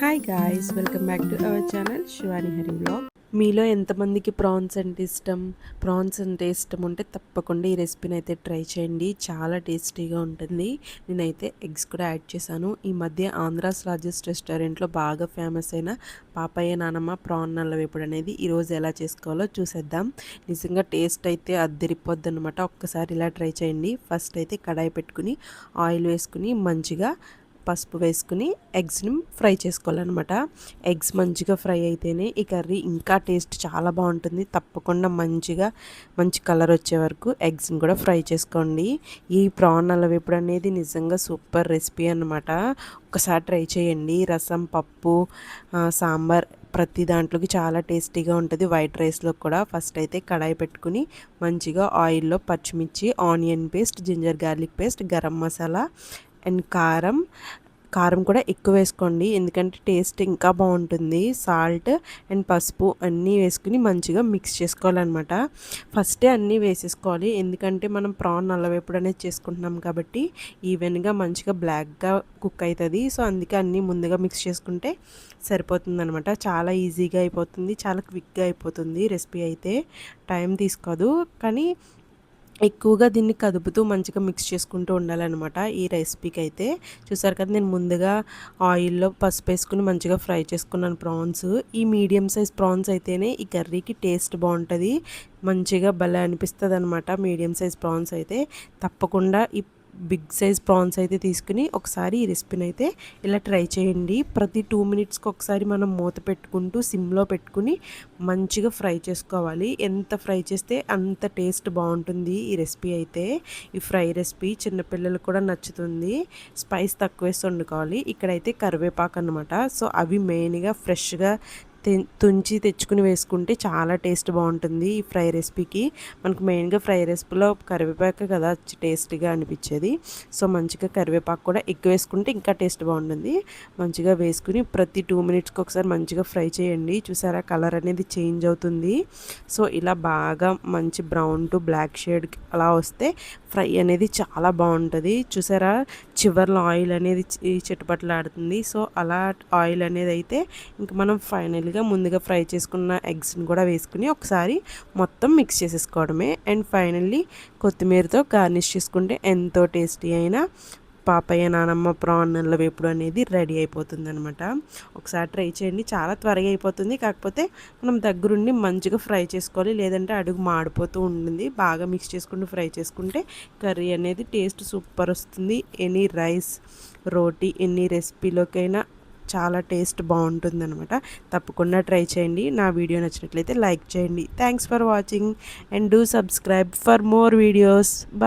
Hi guys welcome back to our channel Shivani Hari blog మీలో ఎంతమందికి prawns అంటే ఇష్టం? ప్రాన్స్ అంటే ఇష్టం ఉంటే తప్పకుండా ఈ రెసిపీని అయితే ట్రై చేయండి. చాలా టేస్టీగా ఉంటుంది. నేనైతే ఎగ్స్ కూడా యాడ్ చేశాను. ఈ మధ్య ఆంధ్రాస్ లార్జెస్ట్ రెస్టారెంట్లో బాగా ఫేమస్ అయిన పాపయ్య నానమ్మ ప్రాన్ నల్ల వేపుడు అనేది ఈరోజు ఎలా చేసుకోవాలో చూసేద్దాం. నిజంగా టేస్ట్ అయితే అద్దరిపోద్ది అనమాట ఒక్కసారి ఇలా ట్రై చేయండి. ఫస్ట్ అయితే కడాయి పెట్టుకుని ఆయిల్ వేసుకుని మంచిగా పసుపు వేసుకుని ఎగ్స్ని ఫ్రై చేసుకోవాలన్నమాట. ఎగ్స్ మంచిగా ఫ్రై అయితేనే ఈ కర్రీ ఇంకా టేస్ట్ చాలా బాగుంటుంది. తప్పకుండా మంచిగా మంచి కలర్ వచ్చే వరకు ఎగ్స్ని కూడా ఫ్రై చేసుకోండి. ఈ ప్రాన్ అలవేపుడు అనేది నిజంగా సూపర్ రెసిపీ అనమాట ఒకసారి ట్రై చేయండి. రసం పప్పు సాంబార్ ప్రతి దాంట్లోకి చాలా టేస్టీగా ఉంటుంది. వైట్ రైస్లో కూడా ఫస్ట్ అయితే కడాయి పెట్టుకుని మంచిగా ఆయిల్లో పచ్చిమిర్చి onion paste ginger garlic paste garam masala and కారం కారం కూడా ఎక్కువ వేసుకోండి. ఎందుకంటే టేస్ట్ ఇంకా బాగుంటుంది. సాల్ట్ అండ్ పసుపు అన్నీ వేసుకుని మంచిగా మిక్స్ చేసుకోవాలన్నమాట. ఫస్టే అన్నీ వేసేసుకోవాలి. ఎందుకంటే మనం ప్రాన్ నల్లవేపుడు అనేది చేసుకుంటున్నాం కాబట్టి ఈవెన్గా మంచిగా బ్లాక్గా కుక్ అవుతుంది. సో అందుకే అన్నీ ముందుగా మిక్స్ చేసుకుంటే సరిపోతుంది అనమాట చాలా ఈజీగా అయిపోతుంది. చాలా క్విక్గా అయిపోతుంది రెసిపీ అయితే. టైం తీసుకోదు. కానీ ఎక్కువగా దీన్ని కదుపుతూ మంచిగా మిక్స్ చేసుకుంటూ ఉండాలన్నమాట ఈ రెసిపీకి అయితే చూసారు కదా నేను ముందుగా ఆయిల్లో పసుపు వేసుకుని మంచిగా ఫ్రై చేసుకున్నాను ప్రాన్స్. ఈ మీడియం సైజ్ ప్రాన్స్ అయితేనే ఈ కర్రీకి టేస్ట్ బాగుంటుంది. మంచిగా భలే అనిపిస్తుంది అనమాట మీడియం సైజ్ ప్రాన్స్ అయితే. తప్పకుండా ఈ బిగ్ సైజ్ ప్రాన్స్ అయితే తీసుకుని ఒకసారి ఈ రెసిపీని అయితే ఇలా ట్రై చేయండి. ప్రతి టూ మినిట్స్కి ఒకసారి మనం మూత పెట్టుకుంటూ సిమ్లో పెట్టుకుని మంచిగా ఫ్రై చేసుకోవాలి. ఎంత ఫ్రై చేస్తే అంత టేస్ట్ బాగుంటుంది ఈ రెసిపీ అయితే. ఈ ఫ్రై రెసిపీ చిన్నపిల్లలకు కూడా నచ్చుతుంది. స్పైస్ తక్కువ వేసి వండుకోవాలి. ఇక్కడైతే కరివేపాకు అనమాట సో అవి మెయిన్గా ఫ్రెష్గా తుంచి తెచ్చుకుని వేసుకుంటే చాలా టేస్ట్ బాగుంటుంది ఈ ఫ్రై రెసిపీకి. మనకు మెయిన్గా ఫ్రై రెసిపీలో కరివేపాకు కదా టేస్ట్గా అనిపించేది. సో మంచిగా కరివేపాకు కూడా ఎక్కువ వేసుకుంటే ఇంకా టేస్ట్ బాగుంటుంది. మంచిగా వేసుకుని ప్రతి టూ మినిట్స్కి ఒకసారి మంచిగా ఫ్రై చేయండి. చూసారా కలర్ అనేది చేంజ్ అవుతుంది. సో ఇలా బాగా మంచి బ్రౌన్ టు బ్లాక్ షేడ్ అలా వస్తే ఫ్రై అనేది చాలా బాగుంటుంది. చూసారా చివర్లో ఆయిల్ అనేది చిట్టుపట్లాడుతుంది సో అలా ఆయిల్ అనేది అయితే ఇంక మనం ఫైనల్ ఫైనల్గా ముందుగా ఫ్రై చేసుకున్న ఎగ్స్ని కూడా వేసుకుని ఒకసారి మొత్తం మిక్స్ చేసేసుకోవడమే. అండ్ ఫైనల్లీ కొత్తిమీరతో గార్నిష్ చేసుకుంటే ఎంతో టేస్టీ అయిన పాపయ్య నానమ్మ ప్రాన్ నల్ల వేపుడు అనేది రెడీ అయిపోతుంది అనమాట ఒకసారి ట్రై చేయండి. చాలా త్వరగా అయిపోతుంది. కాకపోతే మనం దగ్గరుండి మంచిగా ఫ్రై చేసుకోవాలి. లేదంటే అడుగు మాడిపోతూ ఉంటుంది. బాగా మిక్స్ చేసుకుంటూ ఫ్రై చేసుకుంటే కర్రీ అనేది టేస్ట్ సూపర్ వస్తుంది. ఎనీ రైస్ రోటీ ఎన్ని రెసిపీలోకైనా చాలా టేస్ట్ బాగుంటుంది అనమాట తప్పకుండా ట్రై చేయండి. నా వీడియో నచ్చినట్లయితే లైక్ చేయండి. Thanks for watching and do subscribe for more videos bye